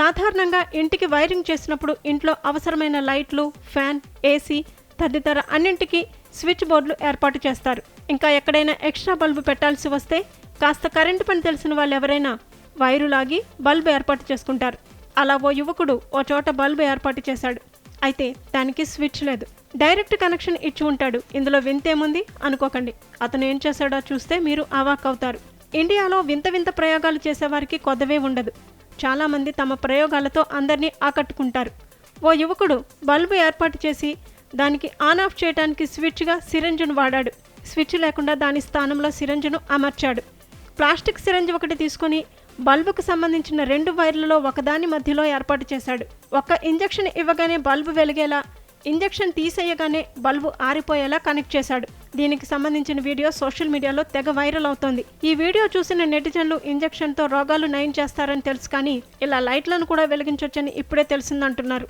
సాధారణంగా ఇంటికి వైరింగ్ చేసినప్పుడు ఇంట్లో అవసరమైన లైట్లు ఫ్యాన్ ఏసీ తదితర అన్నింటికి స్విచ్ బోర్డులు ఏర్పాటు చేస్తారు. ఇంకా ఎక్కడైనా ఎక్స్ట్రా బల్బు పెట్టాల్సి వస్తే కాస్త కరెంటు పని తెలిసిన వాళ్ళు ఎవరైనా వైరు లాగి బల్బు ఏర్పాటు చేసుకుంటారు. అలా ఓ యువకుడు ఓ చోట బల్బు ఏర్పాటు చేశాడు. అయితే దానికి స్విచ్ లేదు. డైరెక్ట్ కనెక్షన్ ఇచ్చి ఉంటాడు. ఇందులో వింతేముంది అనుకోకండి. అతను ఏం చేశాడో చూస్తే మీరు అవాక్ అవుతారు ఇండియాలో వింత వింత ప్రయోగాలు చేసేవారికి కొద్దవే ఉండదు. చాలామంది తమ ప్రయోగాలతో అందరినీ ఆకట్టుకుంటారు. ఓ యువకుడు బల్బు ఏర్పాటు చేసి దానికి ఆన్ ఆఫ్ చేయడానికి స్విచ్గా సిరంజును వాడాడు. స్విచ్ లేకుండా దాని స్థానంలో సిరంజును అమర్చాడు. ప్లాస్టిక్ సిరంజ్ ఒకటి తీసుకొని బల్బుకు సంబంధించిన రెండు వైర్లలో ఒకదాని మధ్యలో ఏర్పాటు చేశాడు. ఒక్క ఇంజెక్షన్ ఇవ్వగానే బల్బు వెలిగేలా ఇంజెక్షన్ తీసేయగానే బల్బు ఆరిపోయేలా కనెక్ట్ చేశాడు. దీనికి సంబంధించిన వీడియో సోషల్ మీడియాలో తెగ వైరల్ అవుతోంది. ఈ వీడియో చూసిన నెటిజన్లు ఇంజెక్షన్తో రోగాలు నయం చేస్తారని తెలుసు కానీ ఇలా లైట్లను కూడా వెలిగించవచ్చని ఇప్పుడే తెలిసిందంటున్నారు.